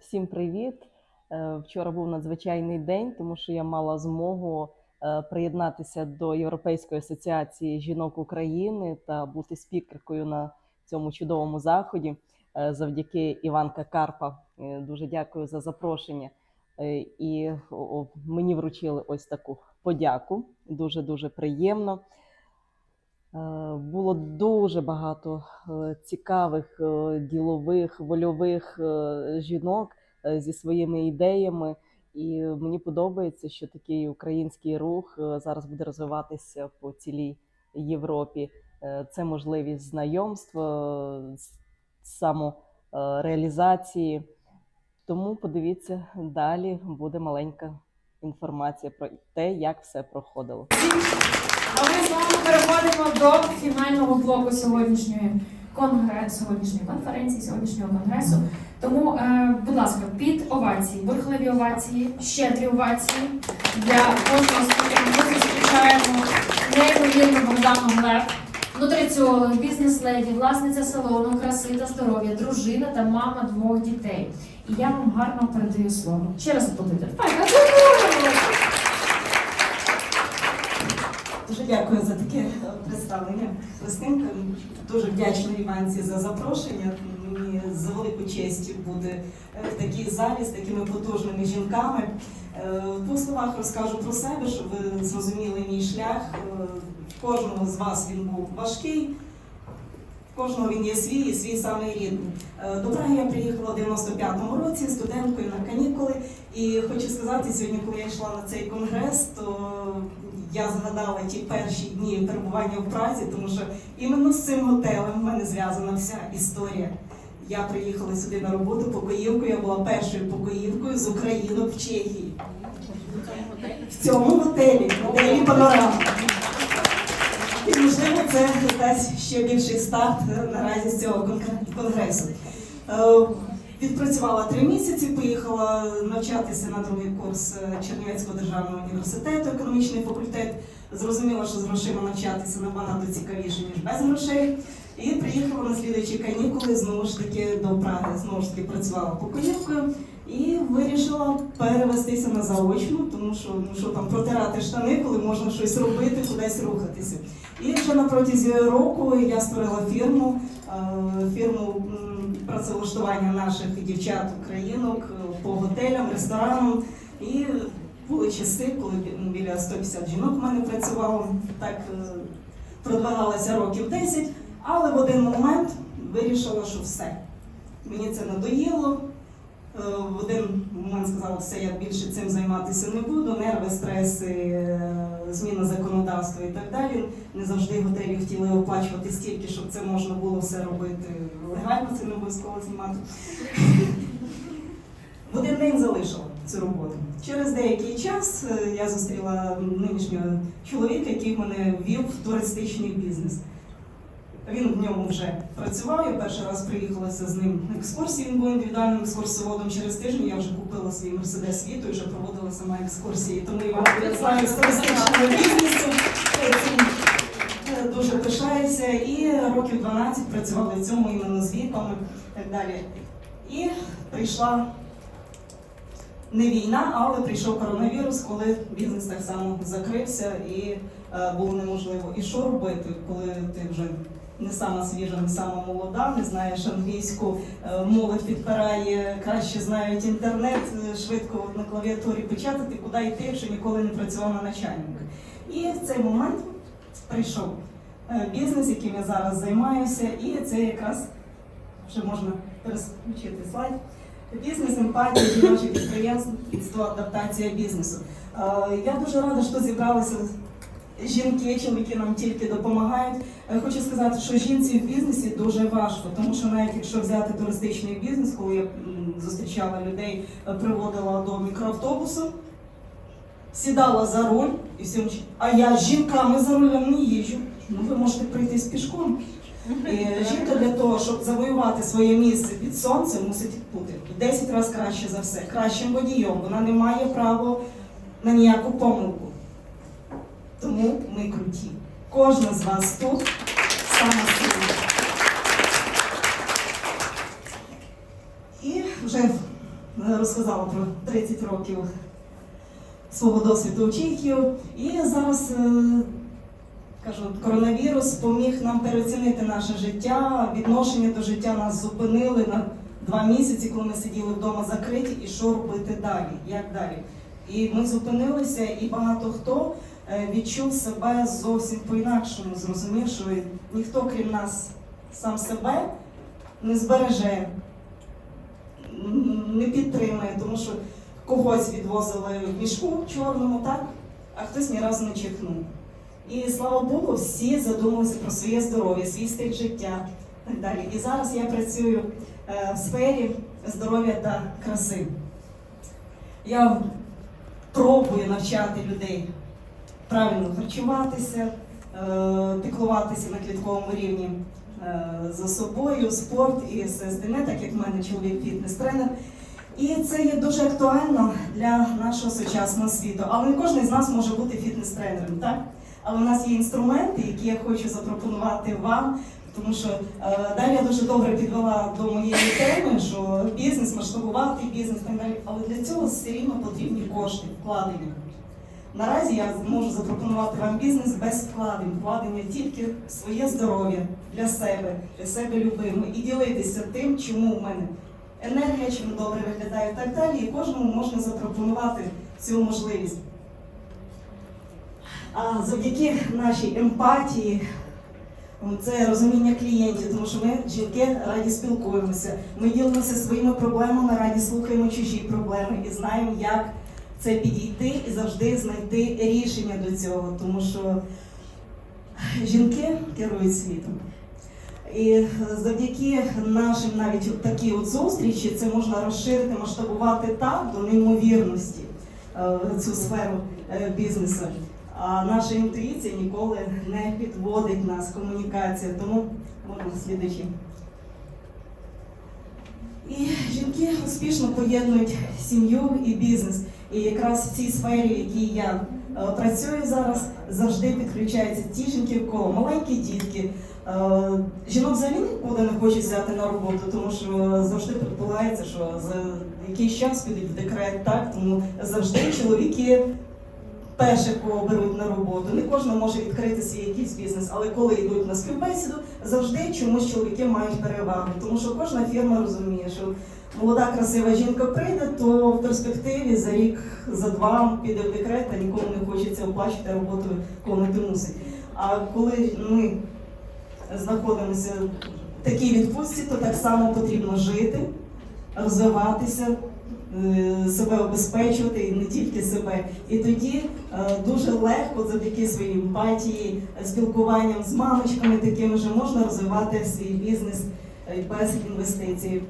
Всім привіт! Е, Вчора був надзвичайний день, тому що я мала змогу е, приєднатися до Європейської асоціації жінок України та бути спікеркою на цьому чудовому заході е, завдяки Іванка Карпа. Дуже дякую за запрошення. І мені вручили ось таку подяку. Дуже дуже приємно. Е, Було дуже багато е, цікавих е, ділових, вольових жінок зі своїми ідеями. І мені подобається, що такий український рух зараз буде розвиватися по цілій Європі. Це можливість знайомств, самореалізації. Тому подивіться далі, буде маленька інформація про те, як все проходило. А ми з вами переходимо до фінального блоку сьогоднішньої конгресу, сьогоднішньої конференції, сьогоднішнього конгресу. Тому, е, будь ласка, під овації, бурхливі овації, щедрі овації для кожного спікера. Ми зустрічаємо неймовірну Богдану Глеб, нутриціолог, бізнес-леді, власниця салону краси та здоров'я, дружина та мама двох дітей. І я вам гарно передаю слово. Ще раз аплодуйте. Дуже дякую за таке е, представлення. Христинка, дуже вдячна Іванці за запрошення. Мені за велику честь бути е, в такій залі з такими потужними жінками. По В двох словах розкажу про себе, щоб ви зрозуміли мій шлях. Кожному кожного з вас він був важкий. Кожного він є свій і свій самий рідний. Е, До Праги я приїхала в 95-му році студенткою на канікули. І хочу сказати, сьогодні, коли я йшла на цей конгрес, то я згадала ті перші дні перебування в Празі, тому що іменно з цим готелем в мене зв'язана вся історія. Я приїхала сюди на роботу покоївкою, я була першою покоївкою з України в Чехії. В цьому готелі, в готелі Панорама. І можливо це дасть ще більший старт е, наразі з цього конгресу. Е, Відпрацювала три місяці, поїхала навчатися на другий курс е, Чернівецького державного університету, економічний факультет. Зрозуміла, що з грошима навчатися набагато цікавіше, ніж без грошей. І приїхала на слідуючі канікули знову ж таки до Праги. Знову ж таки працювала покоївкою і вирішила перевестися на заочну, тому що ну що там протирати штани, коли можна щось робити, кудись рухатися. І вже на протязі року я створила фірму, е, фірму працевлаштування наших дівчат українок е, по готелям, ресторанам. І були часи, коли ну, біля 150 жінок в мене працювало. Так е, продвигалася років 10, але в один момент вирішила, що все. Мені це надоїло. Е, В один момент сказала, все, я більше цим займатися не буду. Нерви, стреси, е, зміна законодавства і так далі. Не завжди готелі хотіли оплачувати стільки, щоб це можна було все робити легально, це не обов'язково знімати. В один день залишила цю роботу. Через деякий час е, я зустріла нинішнього чоловіка, який мене ввів в туристичний бізнес. Він в ньому вже працював. Я перший раз приїхалася з ним на екскурсії. Він був індивідуальним екскурсоводом. Через тиждень я вже купила свій мерседес світу і вже проводила сама екскурсії. Тому я я знаю з туристичного бізнесу. Е, е, Дуже пишаюся. І років 12 працювала в цьому іменно з віком і так далі. І прийшла не війна, але прийшов коронавірус, коли бізнес так само закрився і е, було неможливо. І що робити, коли ти вже не сама свіжа, не сама молода, не знаєш англійську, е, молодь підпирає, краще знають інтернет, е, швидко на клавіатурі печатати, куди йти, якщо ніколи не працював на начальника. І в цей момент прийшов е, бізнес, яким я зараз займаюся, і це якраз вже можна переключити слайд. Бізнес, емпатія, жіноче підприємство, адаптація бізнесу. Я дуже рада, що зібралися жінки, чоловіки нам тільки допомагають. Е, Хочу сказати, що жінці в бізнесі дуже важко, тому що навіть якщо взяти туристичний бізнес, коли я зустрічала людей, е, приводила до мікроавтобусу, сідала за руль і всім, а я з жінками за рулем не їжджу. Ну ви можете пройтись пішком. І жінка для того, щоб завоювати своє місце під сонцем, мусить бути в 10 разів краще за все, кращим водієм. Вона не має права на ніяку помилку. Тому ми круті. Кожна з вас тут сама сильна. І вже розказала про 30 років свого досвіду Чехію. І зараз е, кажу, коронавірус поміг нам переоцінити наше життя, відношення до життя нас зупинили на два місяці, коли ми сиділи вдома закриті, і що робити далі, як далі. І ми зупинилися, і багато хто відчув себе зовсім по-інакшому, зрозумів, що ніхто, крім нас, сам себе не збереже, не підтримує, тому що когось відвозили в мішку чорному, так, а хтось ні разу не чихнув. І слава Богу, всі задумалися про своє здоров'я, свій стиль життя так далі. І зараз я працюю е, в сфері здоров'я та краси. Я пробую навчати людей правильно харчуватися, е, піклуватися на клітковому рівні е, за собою, спорт і все так як в мене чоловік фітнес-тренер. І це є дуже актуально для нашого сучасного світу. Але не кожен з нас може бути фітнес-тренером, так? Але в нас є інструменти, які я хочу запропонувати вам. Тому що е, далі я дуже добре підвела до моєї теми, що бізнес, масштабувати бізнес так далі. Але для цього все рівно потрібні кошти, вкладення. Наразі я можу запропонувати вам бізнес без вкладень, вкладення тільки своє здоров'я для себе, для себе любимо і ділитися тим, чому в мене енергія, чим добре виглядає і так далі. І кожному можна запропонувати цю можливість. А завдяки нашій емпатії, це розуміння клієнтів, тому що ми, жінки, раді спілкуємося. Ми ділимося своїми проблемами, раді слухаємо чужі проблеми і знаємо, як це підійти і завжди знайти рішення до цього, тому що жінки керують світом. І завдяки нашим навіть от такі от зустрічі це можна розширити, масштабувати так до неймовірності е, цю сферу е, бізнесу. А наша інтуїція ніколи не підводить нас, комунікація. Тому можна слідачі. І жінки успішно поєднують сім'ю і бізнес. І якраз в цій сфері, в якій я е, працюю зараз, завжди підключаються ті жінки, в кого маленькі дітки. Е, Жінок взагалі нікуди не хочуть взяти на роботу, тому що завжди предполагається, що за якийсь час підуть в декрет, так тому завжди чоловіки перше, кого беруть на роботу. Не кожен може відкрити свій якийсь бізнес, але коли йдуть на співбесіду, завжди чомусь чоловіки мають перевагу, тому що кожна фірма розуміє, що молода красива жінка прийде, то в перспективі за рік, за два піде в декрет, а нікому не хочеться оплачувати роботу, виконувати мусить. А коли ми знаходимося в такій відпустці, то так само потрібно жити, розвиватися, е, себе обезпечувати і не тільки себе. І тоді е, дуже легко, завдяки своїй емпатії, спілкуванням з мамочками такими же можна розвивати свій бізнес е, без інвестицій.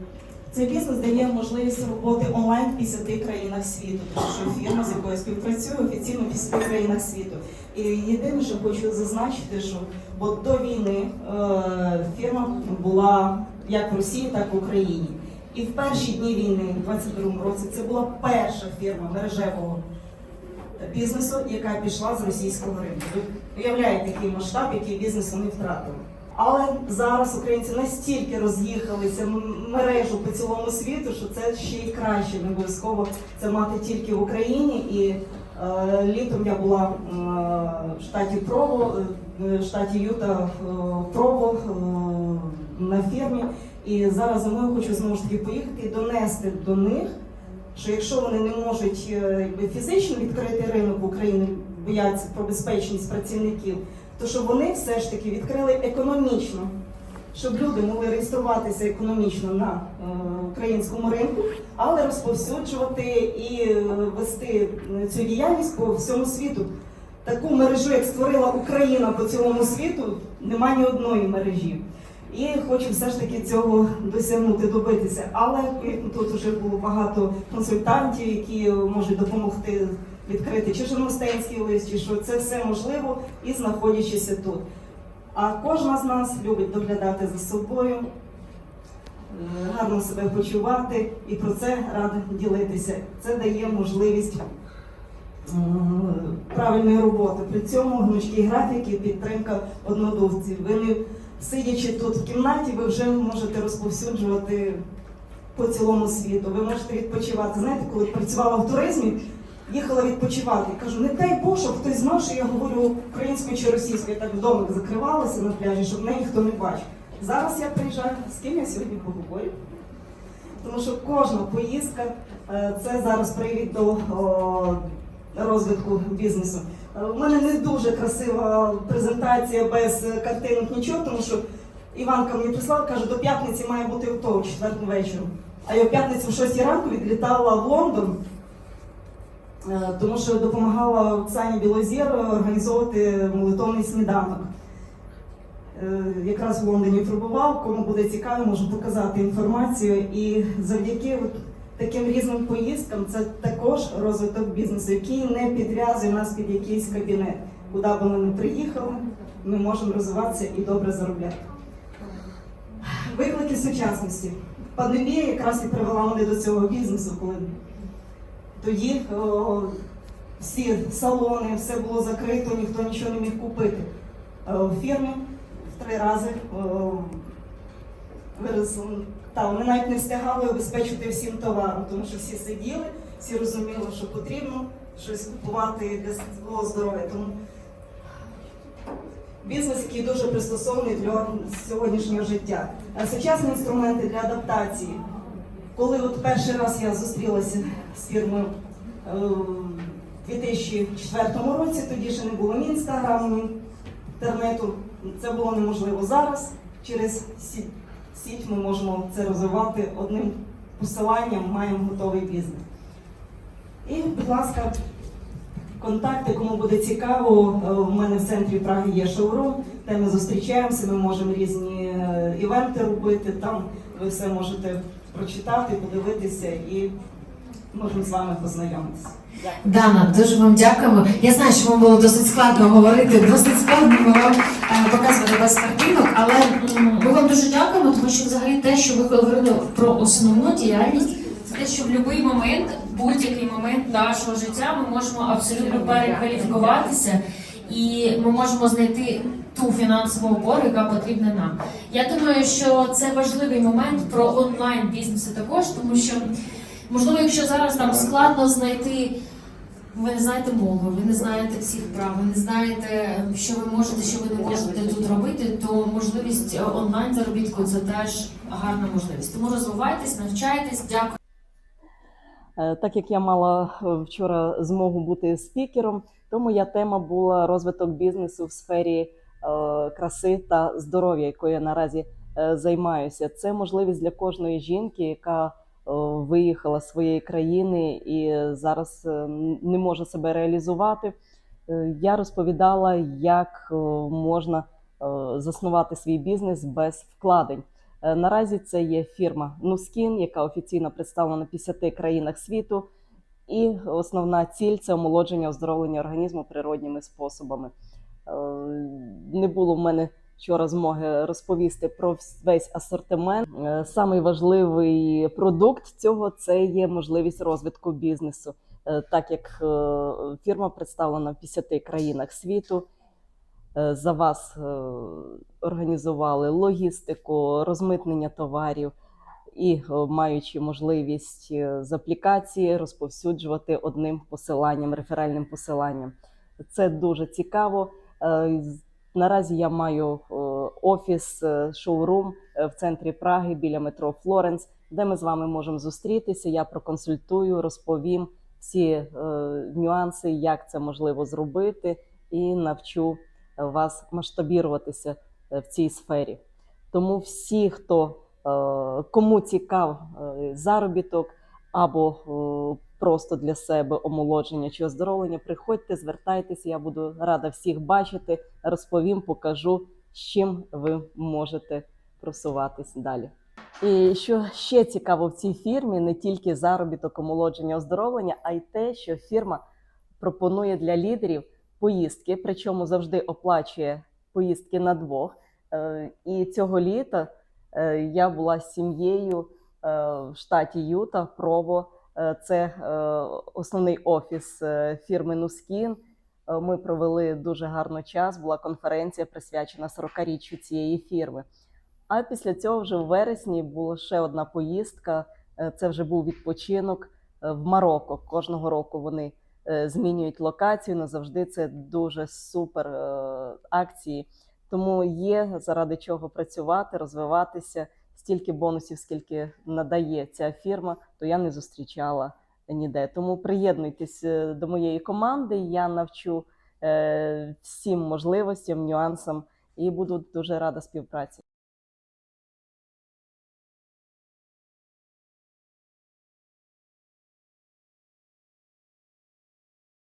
Цей бізнес дає можливість роботи онлайн в 50 країнах світу, тому що фірма, з якою співпрацюю, офіційно в 50 країнах світу. І єдине, що хочу зазначити, що бо до війни е, фірма була як в Росії, так і в Україні. І в перші дні війни, в 22-му році, це була перша фірма мережевого бізнесу, яка пішла з російського ринку. Ви уявляєте, який масштаб, який бізнес вони втратили. Але зараз українці настільки роз'їхалися мережу по цілому світу, що це ще й краще. Не обов'язково це мати тільки в Україні. І е, літом я була е, в штаті Прово, е, в штаті Юта е, Прово е, на фірмі. І зараз зимою хочу знову ж таки поїхати і донести до них, що якщо вони не можуть е, фізично відкрити ринок України, бояться про безпечність працівників, то щоб вони все ж таки відкрили економічно, щоб люди могли реєструватися економічно на е, українському ринку, але розповсюджувати і е, вести цю діяльність по всьому світу. Таку мережу, як створила Україна по цілому світу, немає ні одної мережі. І хочу все ж таки цього досягнути, добитися. Але тут вже було багато консультантів, які можуть допомогти відкрити чи журналістський лист, чи що це все можливо і знаходячися тут. А кожна з нас любить доглядати за собою, е, гарно себе почувати і про це рада ділитися. Це дає можливість е, правильної роботи. При цьому гнучкі графіки, підтримка однодумців. Ви не сидячи тут в кімнаті, ви вже можете розповсюджувати по цілому світу. Ви можете відпочивати. Знаєте, коли працювала в туризмі, їхала відпочивати. Кажу, не дай Бог, щоб хтось знав, що я говорю українською чи російською. Я так вдома закривалася на пляжі, щоб мене ніхто не бачив. Зараз я приїжджаю, з ким я сьогодні поговорю. Тому що кожна поїздка е, це зараз привід до розвитку бізнесу. Е, У мене не дуже красива презентація без картинок, нічого, тому що Іванка мені прислала, каже, до п'ятниці має бути готово в четверту вечором. А я в п'ятницю в 6 ранку відлітала в Лондон, тому що допомагала Оксані Білозір організовувати молитовний сніданок. Е, Якраз в Лондоні пробував, кому буде цікаво, можу показати інформацію. І завдяки таким різним поїздкам це також розвиток бізнесу, який не підв'язує нас під якийсь кабінет. Куди б ми не приїхали, ми можемо розвиватися і добре заробляти. Виклики сучасності. Пандемія якраз і привела мене до цього бізнесу, коли тоді о, всі салони, все було закрито, ніхто нічого не міг купити. Е, В фірмі в три рази о, виросли. Та, вони навіть не встигали обезпечити всім товаром, тому що всі сиділи, всі розуміли, що потрібно щось купувати для свого здоров'я. Тому бізнес, який дуже пристосований для сьогоднішнього життя. Сучасні інструменти для адаптації. Коли от перший раз я зустрілася з фірмою е, в 2004 році, тоді ще не було ні інстаграму, ні інтернету. Це було неможливо зараз. Через сіть, сіть ми можемо це розвивати одним посиланням, маємо готовий бізнес. І, будь ласка, контакти, кому буде цікаво, е, в мене в центрі Праги є шоурум, де ми зустрічаємося, ми можемо різні е, івенти робити. Там ви все можете прочитати, подивитися і можемо з вами познайомитися. Дана, дуже вам дякуємо. Я знаю, що вам було досить складно говорити, досить складно було е, показувати без картинок, але ми вам дуже дякуємо, тому що взагалі те, що ви говорили про основну діяльність, Це те, що в будь-який момент, будь-який момент нашого життя ми можемо абсолютно перекваліфікуватися і ми можемо знайти ту фінансову опору, яка потрібна нам. Я думаю, що це важливий момент про онлайн бізнеси також, тому що можливо, якщо зараз нам складно знайти. Ви не знаєте мови, ви не знаєте всіх прав, ви не знаєте, що ви можете, що ви не можете тут робити, то можливість е, онлайн заробітку це теж гарна можливість. Тому розвивайтесь, навчайтесь. Дякую. Е, Так як я мала е, вчора змогу бути спікером, то моя тема була розвиток бізнесу в сфері краси та здоров'я, якою я наразі займаюся. Це можливість для кожної жінки, яка виїхала з своєї країни і зараз е, не може себе реалізувати. Е, Я розповідала, як е, можна е, заснувати свій бізнес без вкладень. Е, Наразі це є фірма Nuskin, яка офіційно представлена в 50 країнах світу. І основна ціль це омолодження оздоровлення організму природніми способами. Е, Не було в мене вчора змоги розповісти про весь асортимент. Е, Самий важливий продукт цього це є можливість розвитку бізнесу, Е, так як е, фірма представлена в 50 країнах світу. За вас організували логістику, розмитнення товарів і маючи можливість з аплікації розповсюджувати одним посиланням, реферальним посиланням. Це дуже цікаво. Наразі я маю е, офіс, е, шоурум е, в центрі Праги біля метро Флоренс, де ми з вами можемо зустрітися. Я проконсультую, розповім всі нюанси, як це можливо зробити, і навчу вас масштабіруватися в цій сфері. Тому всі, хто кому цікав заробіток або е, просто для себе омолодження чи оздоровлення, приходьте, звертайтеся. Я буду рада всіх бачити. Розповім, покажу, з чим ви можете просуватись далі. І що ще цікаво в цій фірмі, не тільки заробіток, омолодження, оздоровлення, а й те, що фірма пропонує для лідерів поїздки, причому завжди оплачує поїздки на двох. Е, І цього літа е, я була з сім'єю в штаті Юта, Прово. Е, Це е, основний офіс е, фірми Нускін. Е, Ми провели дуже гарно час. Була конференція присвячена 40-річчю цієї фірми. А після цього, вже в вересні, була ще одна поїздка Е, Це вже був відпочинок е, в Марокко. Кожного року вони е, змінюють локацію. Назавжди це дуже супер е, акції. Тому є заради чого працювати, розвиватися. Стільки бонусів, скільки надає ця фірма, то я не зустрічала ніде. Тому приєднуйтесь е, до моєї команди. Я навчу е, всім можливостям, нюансам і буду дуже рада співпраці.